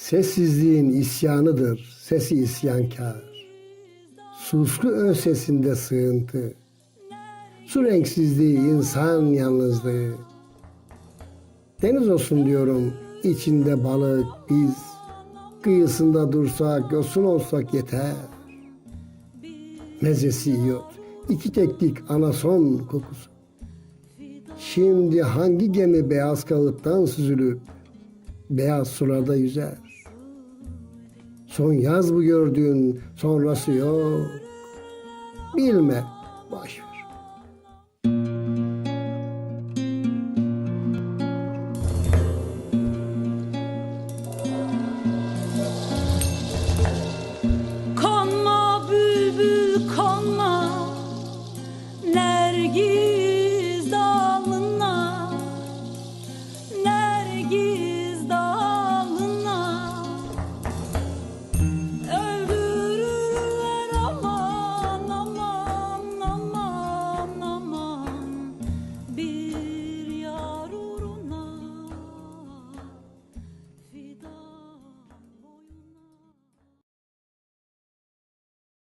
Sessizliğin isyanıdır, sesi isyankar. Susku ön sesinde sığıntı. Su renksizliği, insan yalnızlığı. Deniz olsun diyorum, içinde balık, biz. Kıyısında dursak, yosun olsak yeter. Mezesi yok, iki teklik anason kokusu. Şimdi hangi gemi beyaz kağıttan süzülüp beyaz sularda yüzer. Son yaz bu gördüğün sonrası yok. Bilme boş ver. Kanma bülbül kanma